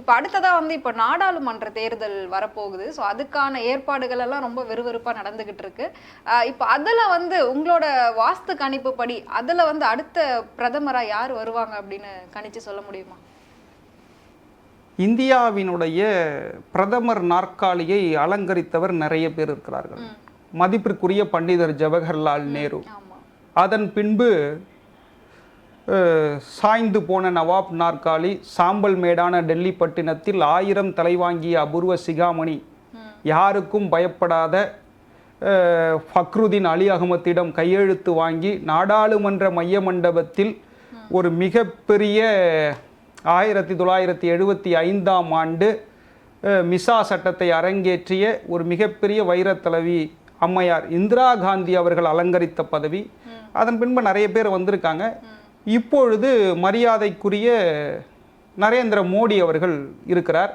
இப்போ அடுத்ததா வந்து இப்போ நாடாளுமன்ற தேர்தல் வரப்போகுது. ஸோ அதுக்கான ஏற்பாடுகள் எல்லாம் ரொம்ப விறுவிறுப்பா நடந்துகிட்டு இருக்கு. இப்போ அதுல வந்து உங்களோட வாஸ்து கணிப்பு படி அதுல வந்து அடுத்த பிரதமரா யார் வருவாங்க அப்படின்னு கணிச்சு சொல்ல முடியுமா? இந்தியாவினுடைய பிரதமர் நாற்காலியை அலங்கரித்தவர் நிறைய பேர் இருக்கிறார்கள். மதிப்பிற்குரிய பண்டிதர் ஜவஹர்லால் நேரு. அதன் பின்பு சாய்ந்து போன நவாப் நாற்காலி சாம்பல் மேடான டெல்லி பட்டினத்தில் ஆயிரம் தலைவாங்கிய அபூர்வ சிகாமணி. யாருக்கும் பயப்படாத ஃபக்ருதீன் அலி அகமத்திடம் கையெழுத்து வாங்கி நாடாளுமன்ற மைய மண்டபத்தில் ஒரு மிகப்பெரிய ஆயிரத்தி தொள்ளாயிரத்தி எழுபத்தி ஐந்தாம் ஆண்டு மிசா சட்டத்தை அரங்கேற்றிய ஒரு மிகப்பெரிய வைரத்தலைவி அம்மையார் இந்திரா காந்தி அவர்கள் அலங்கரித்த பதவி. அதன் பின்பு நிறைய பேர் வந்திருக்காங்க. இப்பொழுது மரியாதைக்குரிய நரேந்திர மோடி அவர்கள் இருக்கிறார்.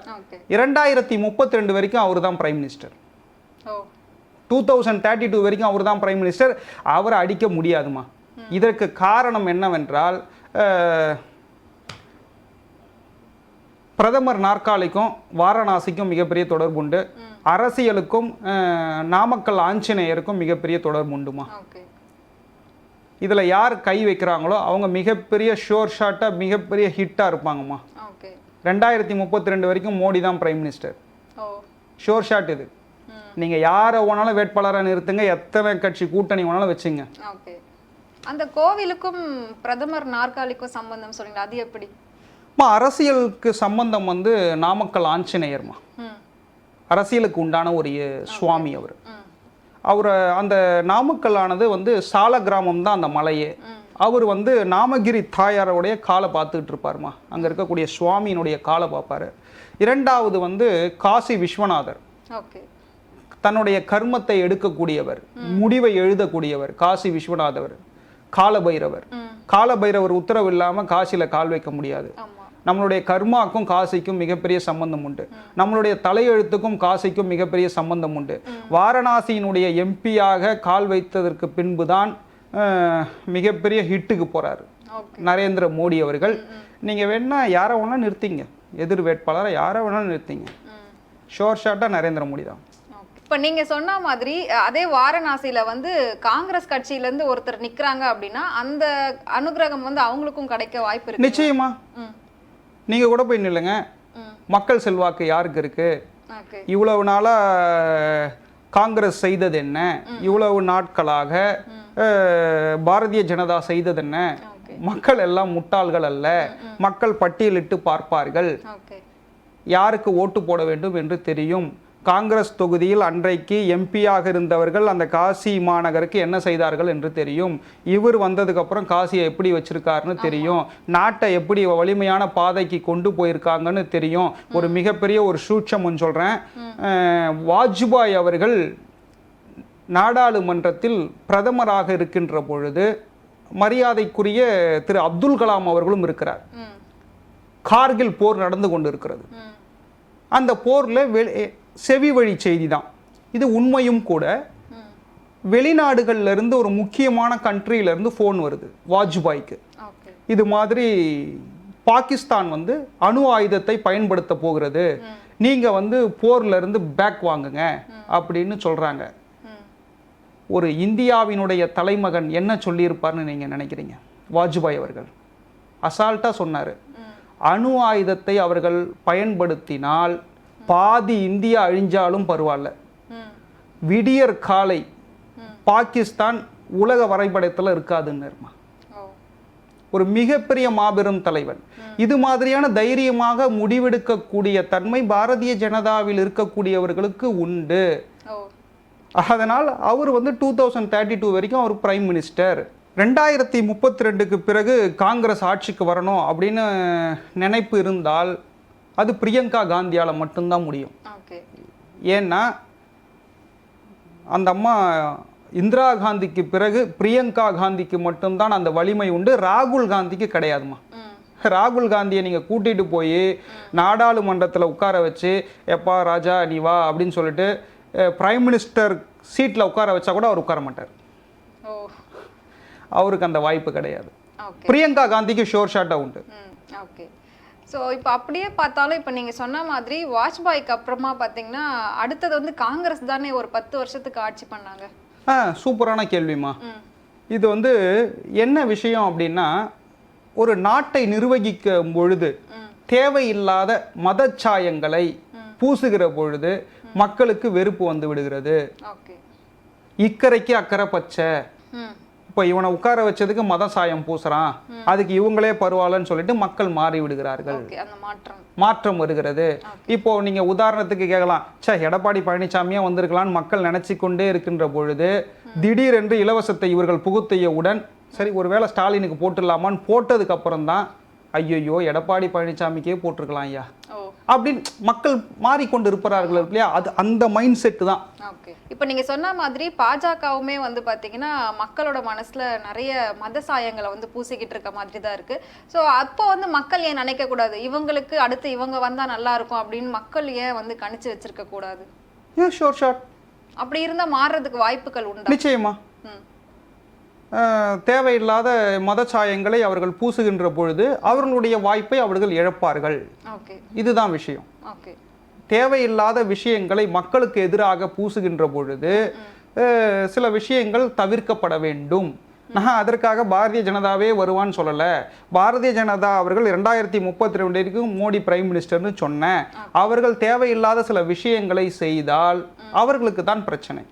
இரண்டாயிரத்தி முப்பத்தி ரெண்டு வரைக்கும் அவர் தான் prime minister two thousand thirty two வரைக்கும் அவர் தான் பிரைம் மினிஸ்டர் அவரை அடிக்க முடியாதுமா இதற்கு காரணம் என்னவென்றால் பிரதமர் நாற்காலிக்கும் வாரணாசிக்கும் மிகப்பெரிய தொடர்புண்டு அரசியலுக்கும் அஹ், நாமக்கல் ஆஞ்சநேயருக்கும் மிகப்பெரிய தொடர்புண்டுமா ஓகே. இதில் யார் கை வைக்கிறாங்களோ அவங்க மிகப்பெரிய ஷோர் ஷாட்டாக மிகப்பெரிய ஹிட்டாக இருப்பாங்கம்மா. ரெண்டாயிரத்தி முப்பத்தி ரெண்டு வரைக்கும் மோடி தான் பிரைம் மினிஸ்டர். ஷோர் ஷாட் இது. நீங்கள் யாரை வேணாலும் வேட்பாளராக நிறுத்துங்க எத்தனை கட்சி கூட்டணி வேணாலும் வச்சுங்க. அந்த கோவிலுக்கும் பிரதமர் நாற்காலிக்கும் சம்பந்தம் சொல்றீங்க அது எப்படி? அம்மா அரசியலுக்கு சம்பந்தம் வந்து நாமக்கல் ஆஞ்சநேயர்மா. அரசியலுக்கு உண்டான ஒரு சுவாமி அவர். அவர் அந்த நாமக்கல்லானது வந்து சால கிராமம் தான் அந்த மலையே. அவர் வந்து நாமகிரி தாயாரோடைய காலை பார்த்துக்கிட்டு இருப்பாருமா. அங்கே இருக்கக்கூடிய சுவாமியினுடைய காலை பார்ப்பாரு. இரண்டாவது வந்து காசி விஸ்வநாதர். தன்னுடைய கர்மத்தை எடுக்கக்கூடியவர். முடிவை எழுதக்கூடியவர். காசி விஸ்வநாதவர் காலபைரவர். காலபைரவர் உத்தரவு இல்லாமல் காசியில் கால் வைக்க முடியாது. நம்மளுடைய கர்மாக்கும் காசிக்கும் மிகப்பெரிய சம்பந்தம் உண்டு. நம்மளுடைய தலையெழுத்துக்கும் காசிக்கும் மிகப்பெரிய சம்பந்தம் உண்டு. வாரணாசியினுடைய எம்பியாக கால் வைத்ததற்கு பின்புதான் அஹ், மிகப்பெரிய ஹிட்டுக்கு ஓகே. நரேந்திர மோடி அவர்கள். நீங்க வேணா யாரை வேணா நிறுத்திங்க. எதிர் வேட்பாளரை யாரை வேணாலும் நிறுத்திங்க. ஷோர் ஷாட்டா நரேந்திர மோடி தான். இப்ப நீங்க சொன்ன மாதிரி அதே வாரணாசியில வந்து காங்கிரஸ் கட்சியில இருந்து ஒருத்தர் நிக்கிறாங்க அப்படின்னா அந்த அனுகிரகம் வந்து அவங்களுக்கும் கிடைக்க வாய்ப்பு இருக்கு. நிச்சயமா. ம் நீங்க கூட போய் நில்லுங்க. மக்கள் செல்வாக்கு யாருக்கு இருக்கு? ஓகே. இவ்வளவு நாளா காங்கிரஸ் செய்தது என்ன? இவ்வளவு நாட்களாக பாரதிய ஜனதா செய்தது என்ன? மக்கள் எல்லாம் முட்டாள்கள் அல்ல. மக்கள் பட்டியலிட்டு பார்ப்பார்கள். யாருக்கு ஓட்டு போட வேண்டும் என்று தெரியும்? காங்கிரஸ் தொகுதியில் அன்றைக்கு எம்பியாக இருந்தவர்கள் அந்த காசி மாநகருக்கு என்ன செய்தார்கள் என்று தெரியும். இவர் வந்ததுக்கு அப்புறம் காசியை எப்படி வச்சிருக்காருன்னு தெரியும். நாட்டை எப்படி வலிமையான பாதைக்கு கொண்டு போயிருக்காங்கன்னு தெரியும். ஒரு மிகப்பெரிய ஒரு சூட்சம் சொல்றேன். அஹ், வாஜ்பாய் அவர்கள் நாடாளுமன்றத்தில் பிரதமராக இருக்கின்ற பொழுது மரியாதைக்குரிய திரு அப்துல் கலாம் அவர்களும் இருக்கிறார். கார்கில் போர் நடந்து கொண்டிருக்கிறது. ம். அந்த போரில் செவி வழி செய்தி தான் இது உண்மையும் கூட ம் வெளிநாடுகள்ல இருந்து ஒரு முக்கியமான இருந்து ஃபோன் வருது வாஜ்பாய்க்கு. இது மாதிரி பாகிஸ்தான் வந்து அணு ஆயுதத்தை பயன்படுத்த போகிறது. நீங்க வந்து போர்ல இருந்து பேக் வாங்குங்க அப்படின்னு சொல்றாங்க. ம். ஒரு இந்தியாவினுடைய தலைமகன் என்ன சொல்லியிருப்பார்னு நீங்க நினைக்கிறீங்க? வாஜ்பாய் அவர்கள். அசால்ட்டா சொன்னாரு. அணு ஆயுதத்தை அவர்கள் பயன்படுத்தினால் பாதி இந்தியா அழிஞ்சாலும் பரவாயில்ல. விடியற் காலை. பாகிஸ்தான் உலக வரைபடத்தில் இருக்காதுன்னு ஒரு மிகப்பெரிய மாபெரும் தலைவன். இது மாதிரியான தைரியமாக முடிவெடுக்கக்கூடிய தன்மை பாரதிய ஜனதாவில் இருக்கக்கூடியவர்களுக்கு உண்டு. அதனால் அவர் வந்து டூ தௌசண்ட் தேர்ட்டி டூ வரைக்கும் அவர் பிரைம் மினிஸ்டர் ரெண்டாயிரத்தி முப்பத்தி ரெண்டுக்கு பிறகு காங்கிரஸ் ஆட்சிக்கு வரணும் அப்படின்னு நினைப்பு இருந்தால் அது பிரியங்கா காந்தியால் மட்டும்தான் முடியும். ஏன்னா அந்த அம்மா இந்திரா காந்திக்கு பிறகு பிரியங்கா காந்திக்கு மட்டும்தான் அந்த வலிமை உண்டு. ராகுல் காந்திக்கு கிடையாதுமா ராகுல் காந்தியை நீங்கள் கூட்டிகிட்டு போய் நாடாளுமன்றத்தில் உட்கார வச்சு எப்பா ராஜா நீ வா அப்படின்னு சொல்லிட்டு பிரைம் மினிஸ்டர் சீட்டில் உட்கார வச்சா கூட அவர் உட்கார மாட்டார். அவருக்கு அந்த வாய்ப்பு கிடையாது. பிரியங்கா காந்திக்கு ஷோர் ஷாட்டாக உண்டு. ஸோ இப்போ அப்படியே பார்த்தாலும் இப்போ நீங்கள் சொன்ன மாதிரி வாஜ்பாய்க்கு அப்புறமா பார்த்தீங்கன்னா அடுத்தது வந்து காங்கிரஸ் தானே ஒரு பத்து வருஷத்துக்கு ஆட்சி பண்ணாங்க? ஆ சூப்பரான கேள்விமா இது வந்து என்ன விஷயம் அப்படின்னா ஒரு நாட்டை நிர்வகிக்கும் பொழுது தேவையில்லாத மதச்சாயங்களை. பூசுகிற பொழுது மக்களுக்கு வெறுப்பு வந்து விடுகிறது. ஓகே. இக்கரைக்கு அக்கறை பச்சை. இப்போ இவனை உட்கார வச்சதுக்கு மத சாயம் பூசுறான். அதுக்கு இவங்களே பரவாயில்லன்னு சொல்லிட்டு மக்கள் மாறி விடுகிறார்கள் மாற்றம். வருகிறது. இப்போ நீங்க உதாரணத்துக்கு கேட்கலாம். ச்சே எடப்பாடி பழனிசாமியா வந்திருக்கலாம்னு மக்கள் நினைச்சு கொண்டே இருக்கின்ற பொழுது திடீரென்று இலவசத்தை இவர்கள் புகுத்தியவுடன் சரி ஒருவேளை ஸ்டாலினுக்கு போட்டுடலாமான்னு போட்டதுக்கு அப்புறம் தான் ஐயோ எடப்பாடி பழனிசாமிக்கே போட்டிருக்கலாம் ஐயா. அப்படின்னு மக்கள் மாறிக்கொண்டு இருப்பார்கள் இல்லையா? அது அந்த மைண்ட் செட்டு தான். ஓகே இப்போ நீங்க சொன்ன மாதிரி பாஜகவுமே வந்து பாத்தீங்கன்னா மக்களோட மனசுல நிறைய மத சாயங்களை வந்து பூசிக்கிட்டு இருக்க மாதிரி தான் இருக்கு. ஸோ அப்போ வந்து மக்கள் ஏன் நினைக்க கூடாது? இவங்களுக்கு அடுத்து இவங்க வந்தா நல்லா இருக்கும் அப்படின்னு மக்கள் ஏன் வந்து கணிச்சு வச்சிருக்க கூடாது? ஷோர் ஷாட் அப்படி இருந்தா மாறுறதுக்கு வாய்ப்புகள் உண்டா? நிச்சயமா. ம். தேவையில்லாத மதச்சாயங்களை அவர்கள் பூசுகின்ற பொழுது அவர்களுடைய வாய்ப்பை அவர்கள் இழப்பார்கள். இதுதான் விஷயம். தேவையில்லாத விஷயங்களை மக்களுக்கு எதிராக பூசுகின்ற பொழுது சில விஷயங்கள் தவிர்க்கப்பட வேண்டும். நான் அதற்காக பாரதிய ஜனதாவே வருவான்னு சொல்லலை. பாரதிய ஜனதா அவர்கள் இரண்டாயிரத்தி முப்பத்தி ரெண்டு வரைக்கும் மோடி பிரைம் மினிஸ்டர்னு சொன்னேன். அவர்கள் தேவையில்லாத சில விஷயங்களை செய்தால் அவர்களுக்கு தான் பிரச்சனை.